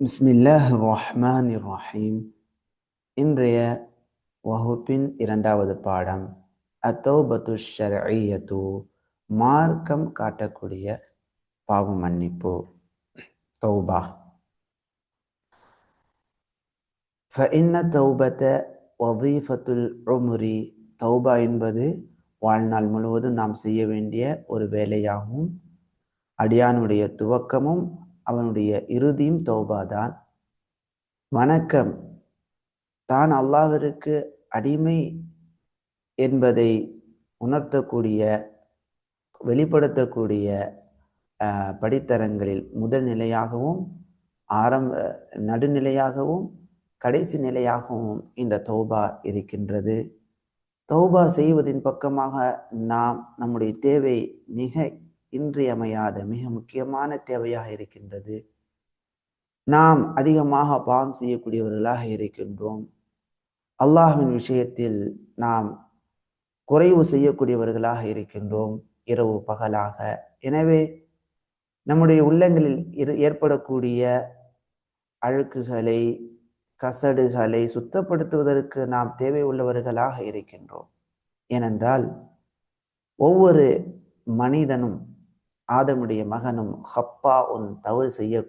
பிஸ்மில்லாஹ் ரஹ்மான் ரஹீம் இன்றைய வகுப்பின் இரண்டாவது பாடம் அத்தௌபத்து ஷரீயத்து மார்க்கம் காட்டக்கூடிய பாவ மன்னிப்பு தௌபா. ஃபஇன்ன தௌபத்த வதீஃபத்துல் உமுரி தௌபா என்பது வாழ்நாள் முழுவதும் நாம் செய்ய வேண்டிய ஒரு வேலையாகும். அடியானுடைய துவக்கமும் அவனுடைய இறுதியும் தௌபா தான். வணக்கம். தான் அல்லாவிற்கு அடிமை என்பதை உணர்த்தக்கூடிய வெளிப்படுத்தக்கூடிய படித்தரங்களில் முதல் நிலையாகவும் ஆரம்ப நடுநிலையாகவும் கடைசி நிலையாகவும் இந்த தௌபா இருக்கின்றது. தௌபா செய்வதின் பக்கமாக நாம் நம்முடைய தேவை மிக இன்றியமையாத மிக முக்கியமான தேவையாக இருக்கின்றது. நாம் அதிகமாக பாவம் செய்யக்கூடியவர்களாக இருக்கின்றோம். அல்லாஹின் விஷயத்தில் நாம் குறைவு செய்யக்கூடியவர்களாக இருக்கின்றோம் இரவு பகலாக. எனவே நம்முடைய உள்ளங்களில் ஏற்படக்கூடிய அழுக்குகளை கசடுகளை சுத்தப்படுத்துவதற்கு நாம் தேவை உள்ளவர்களாக இருக்கின்றோம். ஏனென்றால் ஒவ்வொரு மனிதனும் ஆதமுடைய மகனும் ஹப்பா உன் தவறு செய்ய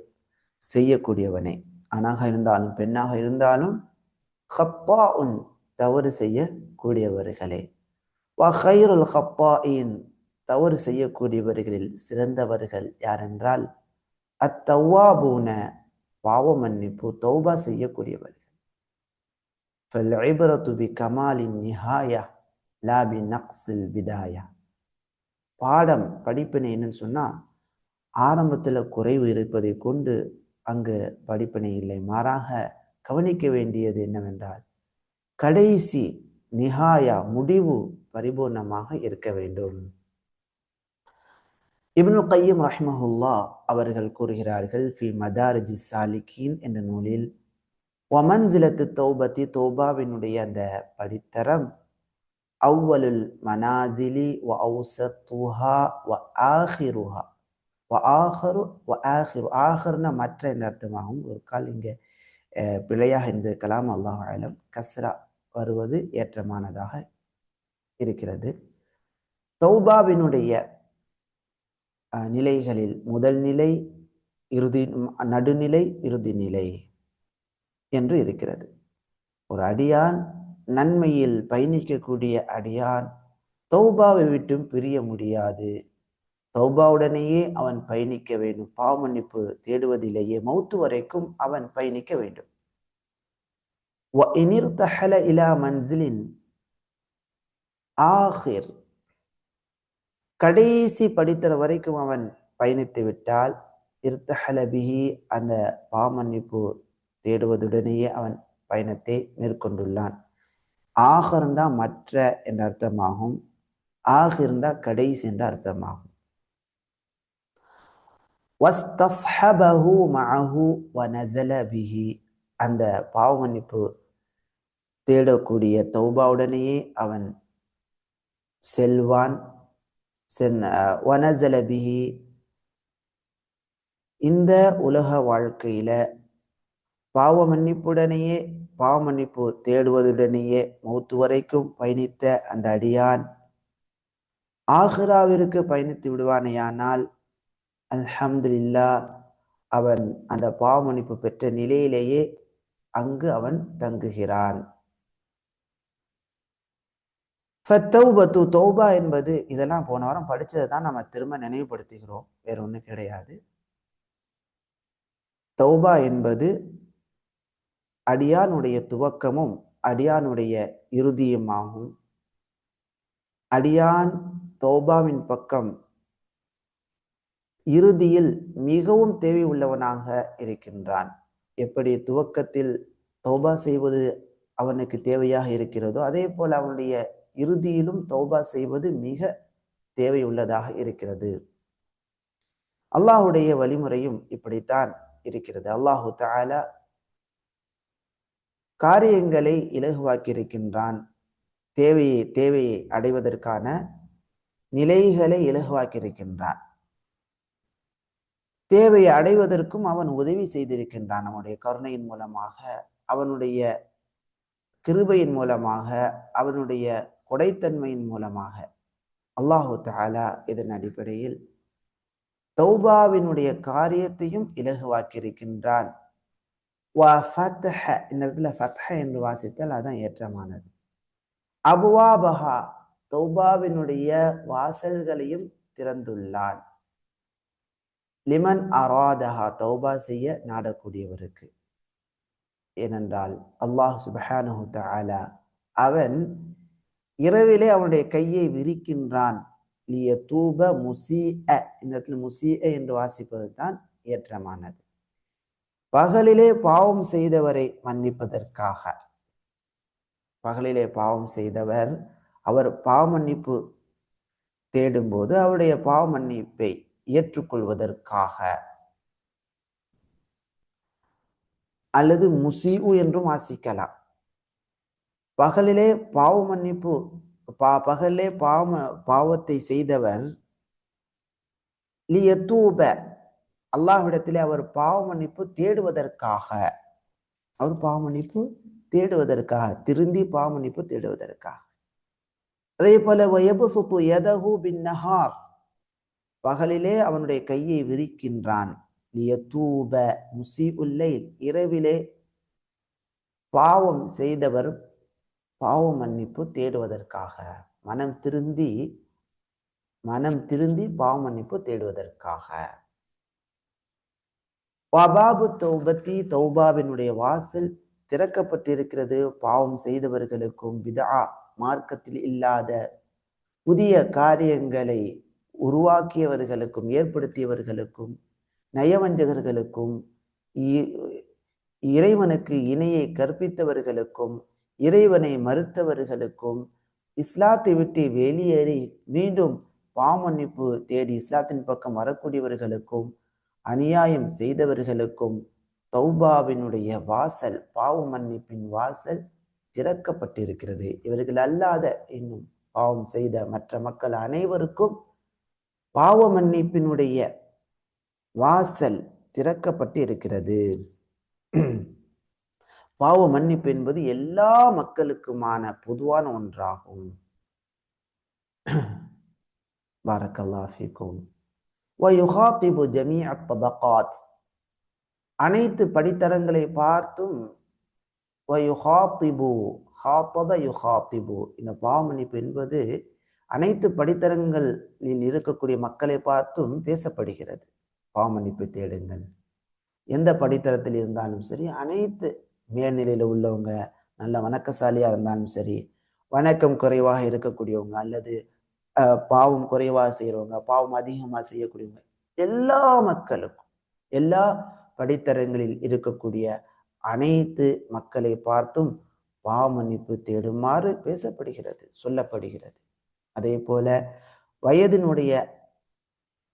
செய்யக்கூடியவனே. ஆணாக இருந்தாலும் பெண்ணாக இருந்தாலும் ஹப்பா உன் தவறு செய்யக்கூடியவர்களே. வஹைருல் ஹப்பாயின் தவறு செய்யக்கூடியவர்களில் சிறந்தவர்கள் யாரென்றால் அத்தவாபூன பாவ மன்னிப்பு தௌபா செய்யக்கூடியவர்கள். கமாலின் நிஹாயா லாபி நக்ஸில் விதாயா பாடம் படிப்பினை என்னன்னு சொன்னால் ஆரம்பத்தில் குறைவு இருப்பதை கொண்டு அங்கு படிப்பினை இல்லை. மாறாக கவனிக்க வேண்டியது என்னவென்றால் கடைசி நிஹாயா முடிவு பரிபூர்ணமாக இருக்க வேண்டும். இப்னு கையம் ரஹ்மஹுல்லா அவர்கள் கூறுகிறார்கள் ஃபி மதாரஜி சாலிகின் என்ற நூலில் ஒமன்சிலத்து தௌபத்தி தௌபாவினுடைய அந்த படித்தரம் அவ்வலுல் மனாசிலி வ ஔசத்துஹா வ ஆஹிருஹா. வ ஆஹரு வ ஆஹிரு. ஆஹர்னா மற்ற இந்த அர்த்தமாகும்? ஒரு கால் இங்கே பிழையாக இருந்திருக்கலாம். அல்லாஹ் ஆலம் கஸ்ரா வருவது ஏற்றமானதாக இருக்கிறது. தௌபாவினுடைய நிலைகளில் முதல் நிலை இறுதி நடுநிலை இறுதி நிலை என்று இருக்கிறது. ஒரு அடியான் நன்மையில் பயணிக்கக்கூடிய அடியான் தௌபாவை விட்டும் பிரிய முடியாது. தௌபாவுடனேயே அவன் பயணிக்க வேண்டும். பாவமன்னிப்பு தேடுவதிலேயே மௌத்து வரைக்கும் அவன் பயணிக்க வேண்டும். இலா மன்சிலின் ஆஹிர். கடைசி படித்தர வரைக்கும் அவன் பயணித்து விட்டால் இருத்தஹலபிஹி அந்த பாமன்னிப்பு தேடுவதுடனேயே அவன் பயணத்தை மேற்கொண்டுள்ளான். ஆகர்ந்தா மற்ற என்ற அர்த்தமாகும். ஆகிருந்தா கடைசி என்ற அர்த்தமாகும். வஸ்தஸ்ஹபஹு மஅஹு வனஸல பிஹி. அந்த பாவமன்னிப்பு தேடக்கூடிய தௌபாவுடனேயே அவன் செல்வான். சென் பிஹி. இந்த உலக வாழ்க்கையில பாவ மன்னிப்புடனேயே பாவ மன்னிப்பு தேடுவதுடனேயே மௌத்து வரைக்கும் பயணித்த அந்த அடியான் ஆஹ்ராவிற்கு பயணித்து விடுவானேயானால் அல்ஹம்துல்லா அவன் அந்த பாவ மன்னிப்பு பெற்ற நிலையிலேயே அங்கு அவன் தங்குகிறான். ஃபத்தௌபத்து தௌபா என்பது இதெல்லாம் போன வாரம் படிச்சதை தான் நம்ம திரும்ப நினைவுபடுத்துகிறோம். வேற ஒன்றும் கிடையாது. தௌபா என்பது அடியானுடைய துவக்கமும் அடியானுடைய இறுதியுமாகும். அடியான் தௌபாவின் பக்கம் இறுதியில் மிகவும் தேவை உள்ளவனாக இருக்கின்றான். எப்படி துவக்கத்தில் தௌபா செய்வது அவனுக்கு தேவையாக இருக்கிறதோ அதே போல் அவனுடைய இறுதியிலும் தௌபா செய்வது மிக தேவையுள்ளதாக இருக்கிறது. அல்லாஹுடைய வழிமுறையும் இப்படித்தான் இருக்கிறது. அல்லாஹு தாலா காரியங்களை இலகுவாக்கியிருக்கின்றான். தேவையை தேவையை அடைவதற்கான நிலைகளை இலகுவாக்கி இருக்கின்றான் தேவையை அடைவதற்கும் அவன் உதவி செய்திருக்கின்றான். அவனுடைய கருணையின் மூலமாக அவனுடைய கிருபையின் மூலமாக அவனுடைய கொடைத்தன்மையின் மூலமாக அல்லாஹு தாலா இதன் அடிப்படையில் தௌபாவினுடைய காரியத்தையும் இலகுவாக்கியிருக்கின்றான். இந்த இடத்துல ஃபத்ஹ என்று வாசித்தால் அதுதான் ஏற்றமானது அபுவாபஹா தௌபாவினுடைய வாசல்களையும் திறந்துள்ளான் லிமன் அராதஹா தௌபா செய்ய நாடக்கூடியவருக்கு ஏனென்றால் அல்லாஹ் சுபஹானஹு தாலா அவன் இரவிலே அவனுடைய கையை விரிக்கின்றான். லிய தூப முசி இந்த இடத்துல முசி என்று வாசிப்பது தான் ஏற்றமானது. பகலிலே பாவம் செய்தவரை மன்னிப்பதற்காக. பகலிலே பாவம் செய்தவர் அவர் பாவ மன்னிப்பு தேடும்போது அவருடைய பாவ மன்னிப்பை ஏற்றுக்கொள்வதற்காக. அல்லது முசீவு என்றும் வாசிக்கலாம். பகலிலே பாவ மன்னிப்பு பா பகலிலே பாவ பாவத்தை செய்தவர் லியத்தூப அல்லாஹ்விடத்திலே அவர் பாவ மன்னிப்பு தேடுவதற்காக. அவர் பாவ மன்னிப்பு தேடுவதற்காக திருந்தி பாவ மன்னிப்பு தேடுவதற்காக. அதே போல வயபுசுத்து எதஹு பின் நஹார் பகலிலே அவனுடைய கையை விரிக்கின்றான். லியத்தூப முசி உல்லை இரவிலே பாவம் செய்தவர் பாவ மன்னிப்பு தேடுவதற்காக. மனம் திருந்தி மனம் திருந்தி பாவ மன்னிப்பு தேடுவதற்காக. வபாபு தௌபத்தி தௌபாவினுடைய வாசல் திறக்கப்பட்டிருக்கிறது. பாவம் செய்தவர்களுக்கும் விதா மார்க்கத்தில் இல்லாத புதிய காரியங்களை உருவாக்கியவர்களுக்கும் ஏற்படுத்தியவர்களுக்கும் நயவஞ்சகர்களுக்கும் இறைவனுக்கு இணையை கற்பித்தவர்களுக்கும் இறைவனை மறுத்தவர்களுக்கும் இஸ்லாத்தை விட்டு வெளியேறி மீண்டும் பாமன்னிப்பு தேடி இஸ்லாத்தின் பக்கம் வரக்கூடியவர்களுக்கும் அநியாயம் செய்தவர்களுக்கும் தௌபாவினுடைய வாசல் பாவ மன்னிப்பின் வாசல் திறக்கப்பட்டிருக்கிறது. இவர்கள் அல்லாத இன்னும் பாவம் செய்த மற்ற மக்கள் அனைவருக்கும் பாவ மன்னிப்பினுடைய வாசல் திறக்கப்பட்டு இருக்கிறது பாவ மன்னிப்பு என்பது எல்லா மக்களுக்குமான பொதுவான ஒன்றாகும். பாரக்கல்லாஃபிக்கும் வயுஹாத்திபு ஜமி அத்தபகாத் அனைத்து படித்தரங்களை பார்த்தும் வயுஹாத்திபு ஹாத்தப யுஹாத்திபு இந்த பாவமன்னிப்பு என்பது அனைத்து படித்தரங்களில் இருக்கக்கூடிய மக்களை பார்த்தும் பேசப்படுகிறது. பாவமன்னிப்பு தேடுங்கள். எந்த படித்தரத்தில் இருந்தாலும் சரி அனைத்து மேல்நிலையில் உள்ளவங்க நல்ல வணக்கசாலியாக இருந்தாலும் சரி வணக்கம் குறைவாக இருக்கக்கூடியவங்க அல்லது பாவம் குறைவாக செய்கிறவங்க பாவம் அதிகமாக செய்யக்கூடியவங்க எல்லா மக்களுக்கும் எல்லா படித்தரங்களில் இருக்கக்கூடிய அனைத்து மக்களை பார்த்தும் பாவ மன்னிப்பு தேடுமாறு பேசப்படுகிறது சொல்லப்படுகிறது. அதே போல வயதினுடைய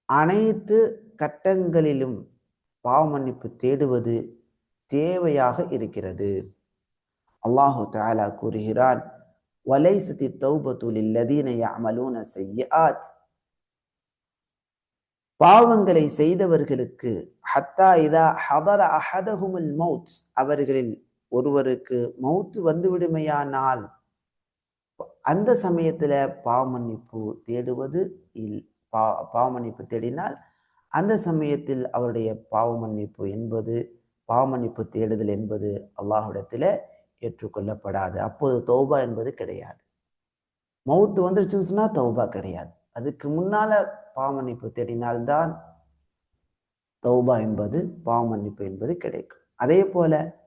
அனைத்து கட்டங்களிலும் பாவ மன்னிப்பு தேடுவது தேவையாக இருக்கிறது. அல்லாஹு தாலா கூறுகிறான் வலைசதி தௌபத்துலில் லதீன யஅமலூன செய்யாத் பாவங்களை செய்தவர்களுக்கு ஹத்தா இதா ஹதர அஹதஹுமுல் மவுத் அவர்களில் ஒருவருக்கு மவுத்து வந்துவிடுமையானால் அந்த சமயத்துல பாவமன்னிப்பு தேடுவது இல் பா பாவமன்னிப்பு தேடினால் அந்த சமயத்தில் அவருடைய பாவமன்னிப்பு என்பது பாவமன்னிப்பு தேடுதல் என்பது அல்லாஹுடத்தில் ஏற்றுக்கொள்ளப்படாது. அப்போது தௌபா என்பது கிடையாது. மவுத்து வந்துருச்சுன்னா தௌபா கிடையாது. அதுக்கு முன்னால பாவமன்னிப்பு தேடினால்தான் தௌபா என்பது பாவமன்னிப்பு என்பது கிடைக்கும். அதே போல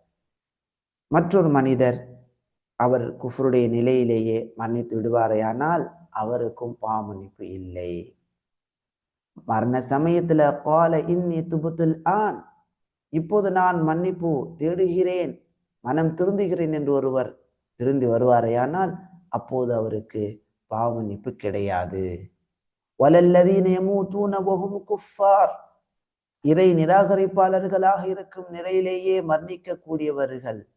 மற்றொரு மனிதர் அவர் குஃபருடைய நிலையிலேயே மன்னித்து விடுவாரையானால் அவருக்கும் பாவமன்னிப்பு இல்லை. மரண சமயத்துல கால இன்னி துபுத்துல் ஆன் இப்போது நான் மன்னிப்பு தேடுகிறேன். மனம் திருந்துகிறேன் என்று ஒருவர் திருந்தி வருவாரையானால் அப்போது அவருக்கு பாவ மன்னிப்பு கிடையாது. குஃபார் இறை நிராகரிப்பாளர்களாக இருக்கும் நிலையிலேயே மன்னிக்க கூடியவர்கள்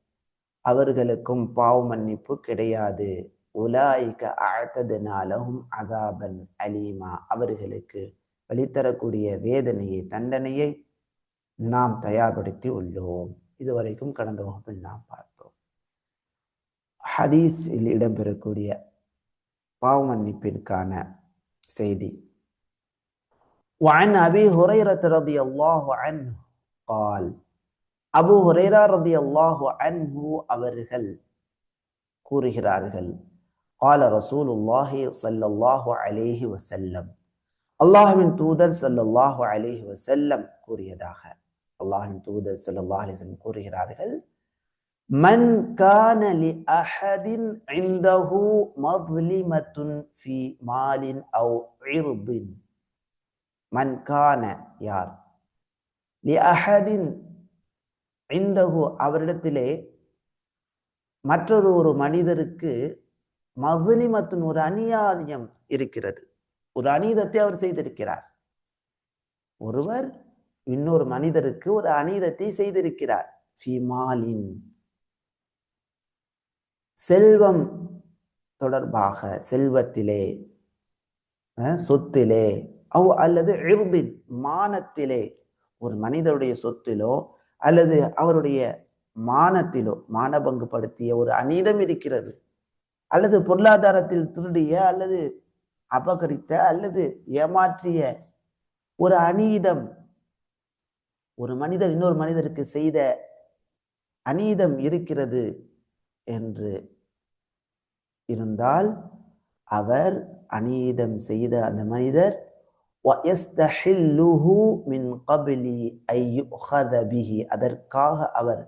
அவர்களுக்கும் பாவ மன்னிப்பு கிடையாது. உலாய்க அழத்ததுனாலும் அதாபன் அலீமா. அவர்களுக்கு வழித்தரக்கூடிய வேதனையை தண்டனையை நாம் தயார்படுத்தி உள்ளோம். இதுவரைக்கும் கடந்த வகுப்பில் நாம் பார்த்தோம் ஹதீஸில் இடம்பெறக்கூடிய பாவ மன்னிப்பிற்கான செய்தி وعن أبي هريرة رضي الله عنه قال அபு ஹுரைரா ரதி அல்லாஹு அன்ஹு அவர்கள் கூறுகிறார்கள் قال رسول الله صلى الله عليه وسلم அல்லாஹ்வின் தூதர் ஸல்லல்லாஹு அலைஹி வஸல்லம் கூறியதாக அல்லாஹின் தூதர் செல்லல்லா அலிசன் கூறுகிறார்கள் மன் கானலி அஹதின் இந்தஹு மதுலிமத்துன் ஃபி மாலின் அவ் இர்தின். மன் கான யார்? லி அஹதின் இந்தஹு அவரிடத்திலே மற்றொரு ஒரு மனிதருக்கு மதுனிமத்தின் ஒரு அநியாயம் இருக்கிறது. ஒரு அநீதத்தை அவர் செய்திருக்கிறார். ஒருவர் இன்னொரு மனிதருக்கு ஒரு அநீதத்தை செய்திருக்கிறார். ஃபிமாலின் செல்வம் தொடர்பாக செல்வத்திலே சொத்திலே அவ் அல்லது எழுதின் மானத்திலே ஒரு மனிதருடைய சொத்திலோ அல்லது அவருடைய மானத்திலோ மானபங்குபடுத்திய ஒரு அநீதம் இருக்கிறது. அல்லது பொருளாதாரத்தில் திருடிய அல்லது அபகரித்த அல்லது ஏமாற்றிய ஒரு அநீதம் ஒரு மனிதர் இன்னொரு மனிதருக்கு செய்த அநீதம் இருக்கிறது என்று இருந்தால் அவர் அநீதம் செய்த அந்த மனிதர் அதற்காக அவர்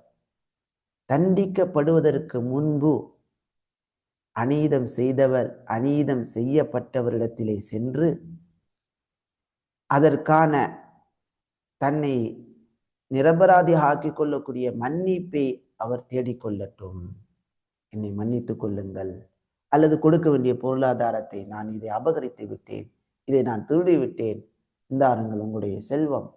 தண்டிக்கப்படுவதற்கு முன்பு அநீதம் செய்தவர் அநீதம் செய்யப்பட்டவரிடத்திலே சென்று அதற்கான தன்னை நிரபராதி ஆக்கி கொள்ளக்கூடிய மன்னிப்பை அவர் தேடிக்கொள்ளட்டும். என்னை மன்னித்துக் கொள்ளுங்கள். அல்லது கொடுக்க வேண்டிய பொருளாதாரத்தை நான் இதை அபகரித்து விட்டேன். இதை நான் திருடி விட்டேன். இந்தாருங்கள் உங்களுடைய செல்வம்.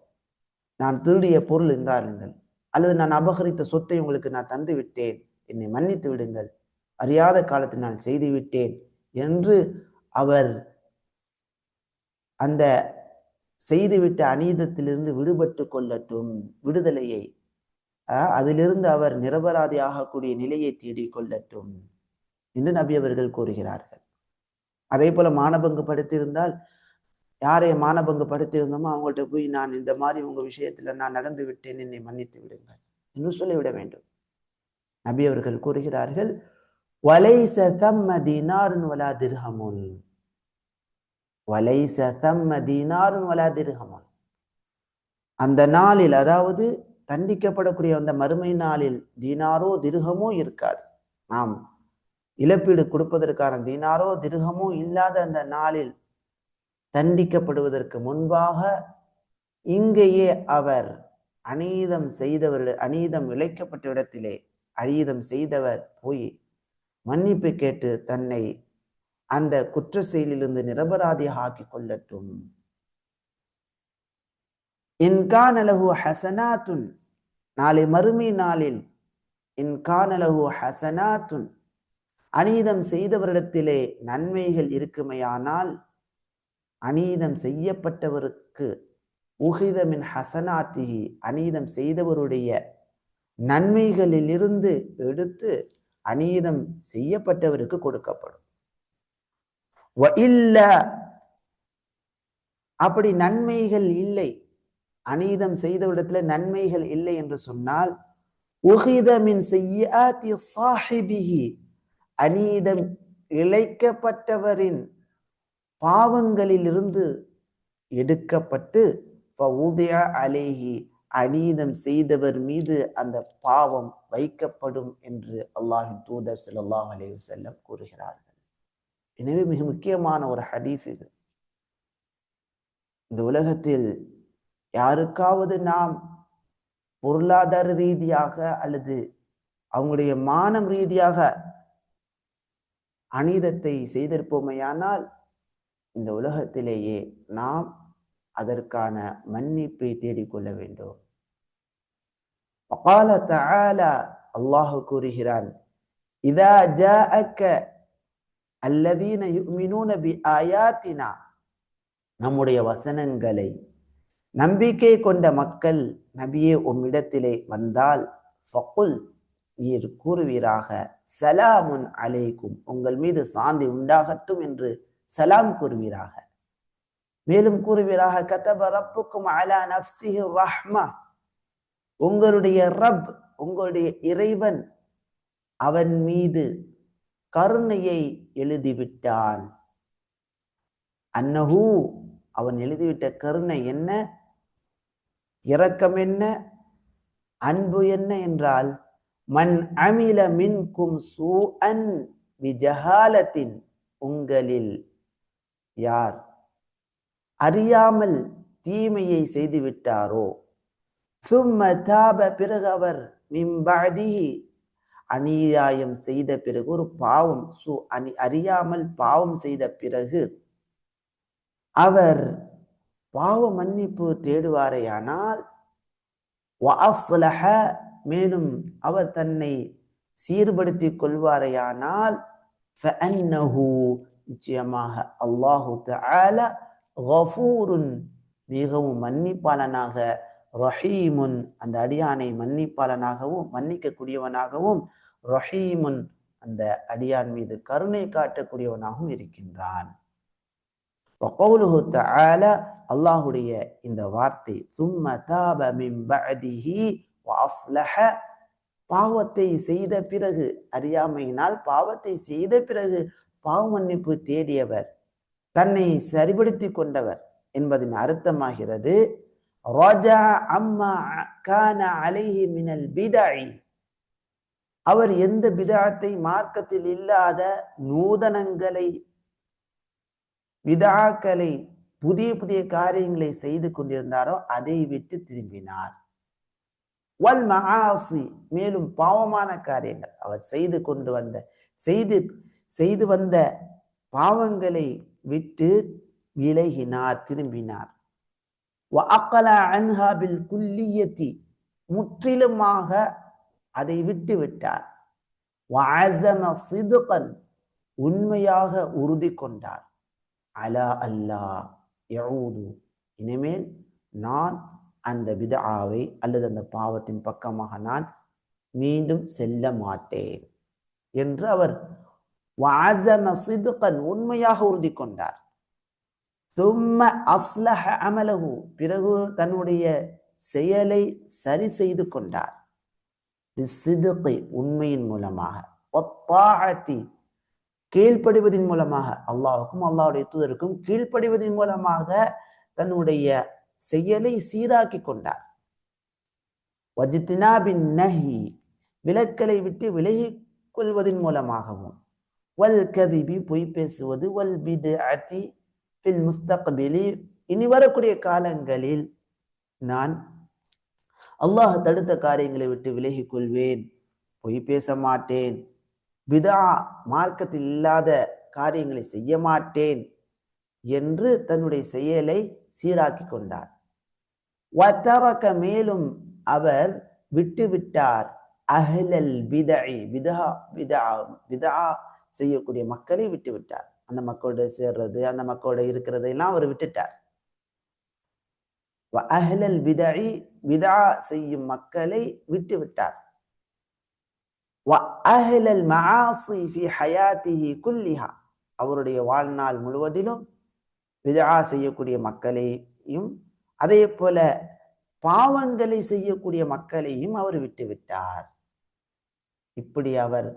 நான் திருடிய பொருள் இந்தாருங்கள் அல்லது நான் அபகரித்த சொத்தை உங்களுக்கு நான் தந்து விட்டேன். என்னை மன்னித்து விடுங்கள். அறியாத காலத்தில் நான் செய்து விட்டேன். என்று அவர் அந்த செய்துவிட்ட அநீதத்திலிருந்து விடுபட்டு கொள்ளட்டும் விடுதலையை அதிலிருந்து அவர் நிரபராதி ஆகக்கூடிய நிலையை தேடிக்கொள்ளட்டும் என்று நபி அவர்கள் கூறுகிறார்கள். அதே போல மானபங்கு படுத்திருந்தால் யாரை மானபங்கு படுத்திருந்தோமோ அவங்கள்ட்ட போய் நான் இந்த மாதிரி உங்க விஷயத்துல நான் நடந்து விட்டேன் என்னை மன்னித்து விடுங்கள் என்று சொல்லிவிட வேண்டும். நபி அவர்கள் கூறுகிறார்கள் வலை தம்ம தீனாருன் வலா திர்ஹமுன் வலைச தம்ம தீனாரும் வலா திர்ஹமுன் அந்த நாளில் அதாவது தண்டிக்கப்படக்கூடிய அந்த மறுமை நாளில் தீனாரோ திருகமோ இருக்காது. நாம் இழப்பீடு கொடுப்பதற்கான தீனாரோ திருகமோ இல்லாத அந்த நாளில் தண்டிக்கப்படுவதற்கு முன்பாக இங்கேயே அவர் அநீதம் செய்தவர் அநீதம் இழைக்கப்பட்ட இடத்திலே அநீதம் செய்தவர் போய் மன்னிப்பு கேட்டு தன்னை அந்த குற்ற செயலிலிருந்து நிரபராதியாக ஆக்கிக் கொள்ளட்டும். இன்கானலகு ஹசனாத்துன் நாளை மறுமை நாளில் இன்கானலகு ஹசனாத்துன் அநீதம் செய்தவரிடத்திலே நன்மைகள் இருக்குமையானால் அநீதம் செய்யப்பட்டவருக்கு உகிதமின் ஹசனாத்திகி அநீதம் செய்தவருடைய நன்மைகளிலிருந்து எடுத்து அநீதம் செய்யப்பட்டவருக்கு கொடுக்கப்படும். வ இல்ல. அப்படி நன்மைகள் இல்லை. அநீதம் செய்தவிடத்துல நன்மைகள் இல்லை என்று சொன்னால் உகிதமின் செய்ய சாஹிபிஹி. அநீதம் இழைக்கப்பட்டவரின் பாவங்களிலிருந்து எடுக்கப்பட்டு அலேஹி. அநீதம் செய்தவர் மீது அந்த பாவம் வைக்கப்படும் என்று அல்லாஹின் தூதர் சல்லாஹ் அலைஹி வஸல்லம் கூறுகிறார்கள். எனவே மிக முக்கியமான ஒரு ஹதீஸ் இது. இந்த உலகத்தில் யாருக்காவது நாம் பொருளாதார ரீதியாக அல்லது அவங்களுடைய மானம் ரீதியாக அநீதத்தை செய்திருப்போமையானால் இந்த உலகத்திலேயே நாம் அதற்கான மன்னிப்பை தேடிக்கொள்ள வேண்டும். அல்லாஹு கூறுகிறான் இதா ஜாஅக்க அல்லதீன யுமினூன பி ஆயாத்தினா நம்முடைய வசனங்களை நம்பிக்கை கொண்ட மக்கள் நபியே உம்மிடத்திலே வந்தால் ஃபகுல் நீர் கூறுவீராக சலாமுன் அலைக்கும் உங்கள் மீது சாந்தி உண்டாகட்டும் என்று சலாம் கூறுவீராக. மேலும் கூறுவீராக கதப ரப்புக்கும் அலா நப்சிஹி ரஹ்மா. உங்களுடைய ரப் உங்களுடைய இறைவன் அவன் மீது கருணையை எழுதிவிட்டான். அன்னஹூ அவன் எழுதிவிட்ட கருணை என்ன? இரக்கம் என்ன? அன்பு என்ன என்றால் மன் அமில மின்கும் சூஅன் விஜஹாலத்தின் உங்களில் யார்? அறியாமல் தீமையை செய்துவிட்டாரோ? சும்ம தாப பிறகு அவர் மிம்பாதி அநியாயம் செய்த பிறகு ஒரு பாவம் சு அணி அறியாமல் பாவம் செய்த பிறகு அவர் பாவ மன்னிப்பு தேடுவாரேயானால் மேலும் அவர் தன்னை சீர்படுத்தி கொள்வாரையானால் நிச்சயமாக அல்லாஹு மிகவும் மன்னிப்பாளனாக ரஹீமுன் அந்த அடியானை மன்னிப்பாளனாகவும் மன்னிக்கக்கூடியவனாகவும் ரஹீமுன் அந்த அடியான் மீது கருணை காட்டக்கூடியவனாகவும் இருக்கின்றான். அல்லாஹுடைய இந்த வார்த்தை சும்ம தாப மின் பாவத்தை செய்த பிறகு அறியாமையினால் பாவத்தை செய்த பிறகு பாவ மன்னிப்பு தேடியவர் தன்னை சரிபடுத்தி கொண்டவர் என்பதின் அர்த்தமாகிறது. ராஜா அம்மா கான அலைஹி மினல் அவர் எந்த பிதாத்தை மார்க்கத்தில் இல்லாத நூதனங்களை விதாக்களை புதிய புதிய காரியங்களை செய்து கொண்டிருந்தாரோ அதை விட்டு திரும்பினார். வல் மகாசி மேலும் பாவமான காரியங்கள். அவர் செய்து கொண்டு வந்த செய்து செய்து வந்த பாவங்களை விட்டு விலகினார் திரும்பினார். அன்ஹாபில் குல்லியத்தி முற்றிலுமாக அதை விட்டு விட்டார். உண்மையாக உறுதி கொண்டார். அலா அல்லா யஊது இனிமேல் நான் அந்த விதாவை அல்லது அந்த பாவத்தின் பக்கமாக நான் மீண்டும் செல்ல மாட்டேன். என்று அவர் வாசம சிதுகன் உண்மையாக உறுதி கொண்டார். தும்ம அஸ்லஹ அமலகு பிறகு தன்னுடைய செயலை சரி செய்து கொண்டார். உண்மையின் மூலமாக. ஒத்தாழத்தி கீழ்ப்படிவதன் மூலமாக. அல்லாவுக்கும் அல்லாவுடைய தூதருக்கும் கீழ்ப்படிவதன் மூலமாக தன்னுடைய செயலை சீராக்கி கொண்டார். வஜித்தினாபின் நஹி விலக்கலை விட்டு விலகி கொள்வதன் மூலமாகவும். வல் கதிபி பொய் பேசுவது. வல் பிது அதி ஃபில் முஸ்தக்பிலி இனி வரக்கூடிய காலங்களில் நான் அல்லாஹ் தடுத்த காரியங்களை விட்டு விலகிக் கொள்வேன். பொய் பேச மாட்டேன். விதா மார்க்கத்தில் இல்லாத காரியங்களை செய்ய மாட்டேன் என்று தன்னுடைய செயலை சீராக்கி கொண்டார். வத்தவக்க மேலும் அவர் விட்டுவிட்டார் அஹ்லல் விதை விதா விதா விதா செய்யக்கூடிய மக்களை விட்டுவிட்டார் அந்த மக்களோட சேர்றது அந்த மக்களோட இருக்கிறது எல்லாம் அவர் விட்டுட்டார். அஹ்லல் பிதஇ விதா செய்யும் மக்களை விட்டு விட்டார். அஹ்லல் மஆசி ஃபி ஹயாத்திஹி குல்லிஹா. அவருடைய வாழ்நாள் முழுவதிலும் விதா செய்யக்கூடிய மக்களையும் அதே போல பாவங்களை செய்யக்கூடிய மக்களையும் அவர் விட்டு விட்டார். இப்படி அவர்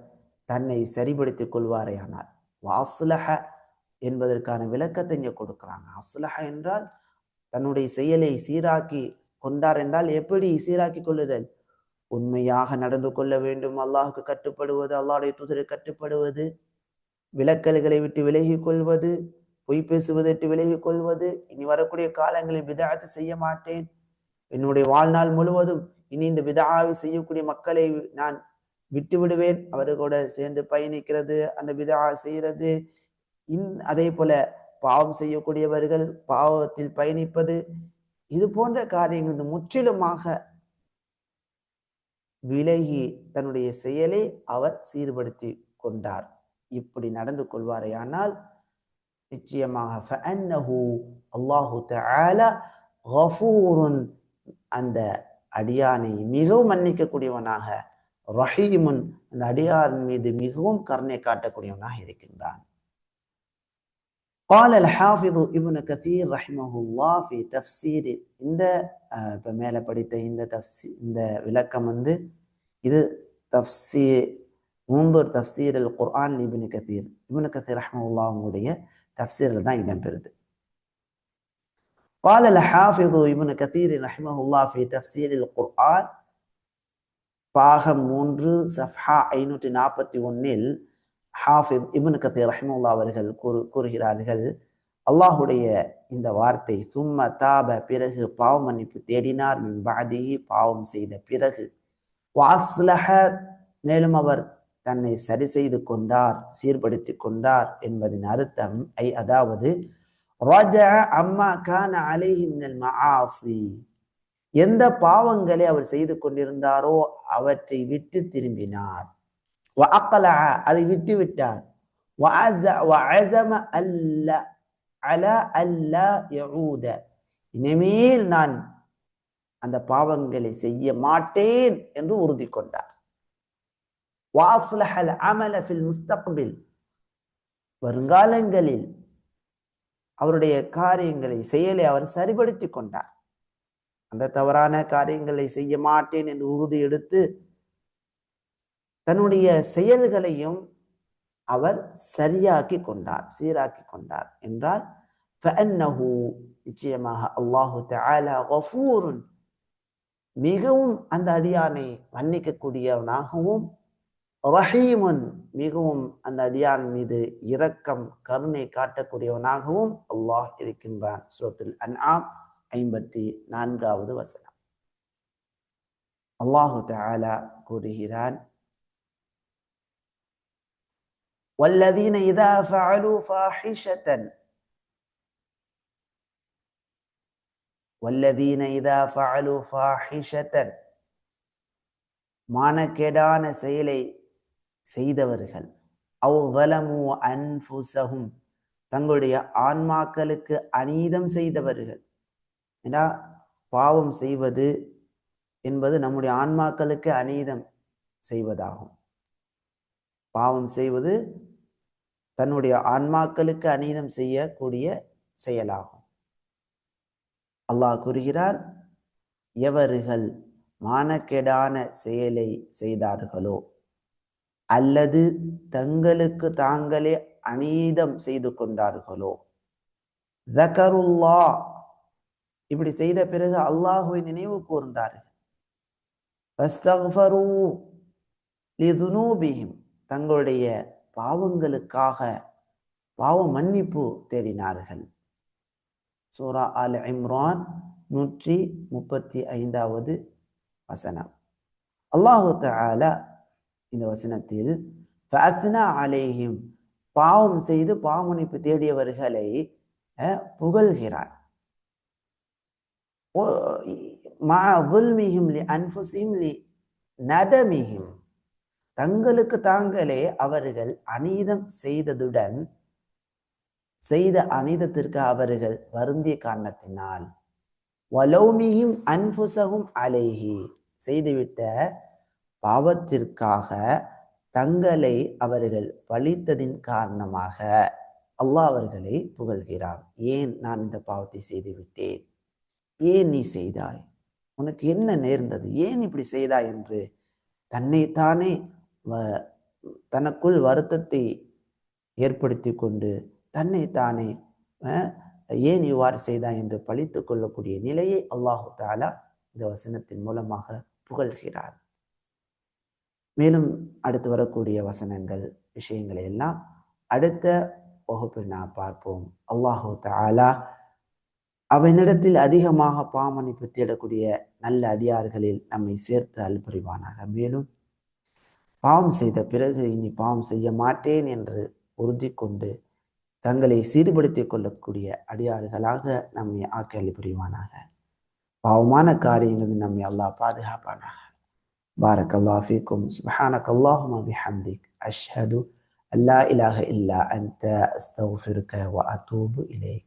தன்னை சரிபடுத்திக் கொள்வாரே ஆனால். வாசுலஹ என்பதற்கான விளக்கத்தை இங்க கொடுக்குறாங்க. அஸ்லஹ என்றால் தன்னுடைய செயலை சீராக்கி கொண்டார் என்றால் எப்படி சீராக்கி கொள்ளுதல்? உண்மையாக நடந்து கொள்ள வேண்டும். அல்லாஹுக்கு கட்டுப்படுவது அல்லாஹுடைய தூதரை கட்டுப்படுவது விளக்கல்களை விட்டு விலகி கொள்வது பொய் பேசுவதை விட்டு விலகி கொள்வது. இனி வரக்கூடிய காலங்களில் விதாத்து செய்ய மாட்டேன். என்னுடைய வாழ்நாள் முழுவதும் இனி இந்த விதாவை செய்யக்கூடிய மக்களை நான் விட்டு விடுவேன் அவர்களோட சேர்ந்து பயணிக்கிறது அந்த விதா செய்யறது இன் அதே போல பாவம் செய்யக்கூடியவர்கள் பாவத்தில் பயணிப்பது இது போன்ற காரியங்கள் முற்றிலுமாக விலகி தன்னுடைய செயலை அவர் சீர்படுத்தி கொண்டார். இப்படி நடந்து கொள்வாரேயானால் நிச்சயமாக அல்லாஹு அந்த அடியானை மிகவும் மன்னிக்கக்கூடியவனாக ரஹீமுன் அந்த அடியார் மீது மிகவும் கருணை காட்டக்கூடியவனாக இருக்கின்றான் قال الحافظ ابن كثير رحمه الله في تفسير இந்த அஹ், இப்ப மேல படித்த இந்த தப்சி இந்த விளக்கம் வந்து இது தப்சீர் மூந்தூர் தப்சீர் அல் குர்ஆன் இப்னு கதீர் இப்னு கதீர் ரஹ்மஹுல்லாஹுடைய தப்சீரில் தான் இடம்பெறுது قال الحافظ ابن كثير رحمه الله في تفسير القرآن பாகம் மூன்று சஃப்ஹா ஐநூற்றி நாற்பத்தி ஒன்னில் ஹாஃபித் இபுன் கத்தே ரஹிமுல்லா அவர்கள் கூறு கூறுகிறார்கள் அல்லாஹுடைய இந்த வார்த்தை சும்ம தாப பிறகு பாவ மன்னிப்பு தேடினார் மின் பாவம் செய்த பிறகு வாஸ்லஹ மேலும் அவர் தன்னை சரி செய்து கொண்டார் சீர்படுத்தி கொண்டார் என்பதின் அர்த்தம் ஐ அதாவது ரஜஅ அம்மா கான அலைஹி ஆசி எந்த பாவங்களை அவர் செய்து கொண்டிருந்தாரோ அவற்றை விட்டு திரும்பினார். அதை விட்டு விட்டார். இனிமேல் நான் அந்த பாவங்களை செய்ய மாட்டேன் என்று உறுதி கொண்டார். வருங்காலங்களில் அவருடைய காரியங்களை செயலை அவர் சரிபடுத்திக் கொண்டார். அந்த தவறான காரியங்களை செய்ய மாட்டேன் என்று உறுதி எடுத்து தன்னுடைய செயல்களையும் அவர் சரியாக்கி கொண்டார் சீராக்கி கொண்டார் என்றால் நிச்சயமாக அல்லாஹு கஃபூருன் மிகவும் அந்த அடியானை மன்னிக்கக்கூடியவனாகவும் ரஹீமன் மிகவும் அந்த அடியான் மீது இரக்கம் கருணை காட்டக்கூடியவனாகவும் அல்லாஹ் இருக்கின்றான். சுரத்தில் அன்ஆம். ஐம்பத்தி நான்காவது வசனம் அல்லாஹு தஆலா கூறுகிறான் والذين إذا فعلوا فاحشة والذين إذا فعلوا فاحشة மானக்கேடான செயலை செய்தவர்கள் அவ் ظلموا أنفسهم தங்களுடைய ஆன்மாக்களுக்கு அநீதம் செய்தவர்கள் ஏன்னா பாவம் செய்வது என்பது நம்முடைய ஆன்மாக்களுக்கு அநீதம் செய்வதாகும். பாவம் செய்வது தன்னுடைய ஆன்மாக்களுக்கு அநீதம் செய்யக்கூடிய செயலாகும். அல்லாஹ் கூறுகிறார் எவர்கள் மானக்கேடான செயலை செய்தார்களோ அல்லது தங்களுக்கு தாங்களே அநீதம் செய்து கொண்டார்களோ தகருல்லா இப்படி செய்த பிறகு அல்லாஹுவை நினைவு கூர்ந்தார்கள். தங்களுடைய பாவங்களுக்காக பாவ மன்னிப்பு தேடினார்கள். சூரா அல் இம்ரான் நூற்றி முப்பத்தி ஐந்தாவது வசனம். அல்லாஹு தாலா இந்த வசனத்தில் ஃபத்னா அலேஹிம். பாவம் செய்து பாவமன்னிப்பு தேடியவர்களை புகழ்கிறார் மா லி அன்புசிம் லி நதமிஹிம். தங்களுக்கு தாங்களே அவர்கள் அநீதம் செய்ததுடன் செய்த அநீதத்திற்கு அவர்கள் வருந்திய காரணத்தினால் வலௌமிஹிம் அன்புசகும் அலைஹி செய்துவிட்ட பாவத்திற்காக தங்களை அவர்கள் பழித்ததின் காரணமாக அல்லாஹ் அவர்களை புகழ்கிறார். ஏன் நான் இந்த பாவத்தை செய்துவிட்டேன்? ஏன் நீ செய்தாய்? உனக்கு என்ன நேர்ந்தது? ஏன் இப்படி செய்தாய் என்று தன்னைத்தானே வ- தனக்குள் வருத்தத்தை ஏற்படுத்தி கொண்டு தன்னைத்தானே அஹ், ஏன் இவ்வாறு செய்தாய் என்று பழித்து கொள்ளக்கூடிய நிலையை அல்லாஹு தாலா இந்த வசனத்தின் மூலமாக புகழ்கிறார் மேலும் அடுத்து வரக்கூடிய வசனங்கள் விஷயங்களை எல்லாம் அடுத்த வகுப்பில் நான் பார்ப்போம். அல்லாஹு தாலா அவனிடத்தில் அதிகமாக பாமன்னிப்பு தேடக்கூடிய நல்ல அடியார்களில் நம்மை சேர்த்து அல்புரிவானாக மேலும் பாவம் செய்த பிறகு இனி பாவம் செய்ய மாட்டேன் என்று உறுதி கொண்டு தங்களை சீர்படுத்திக் கொள்ளக்கூடிய அடியார்களாக நம்மை ஆக்கல் புரிவானாக பாவமான காரியங்களிலிருந்து நம்மை அல்லாஹ் பாதுகாப்பானாக. பாரக் அல்லாஃபிக்கும் சுபஹானக் அல்லாஹுமா பிஹம்திக். அஷ்ஹது அல்லா இலாஹ இல்லா அந்த அஸ்தௌஃபிருக்க வ அத்தூபு இலேக்.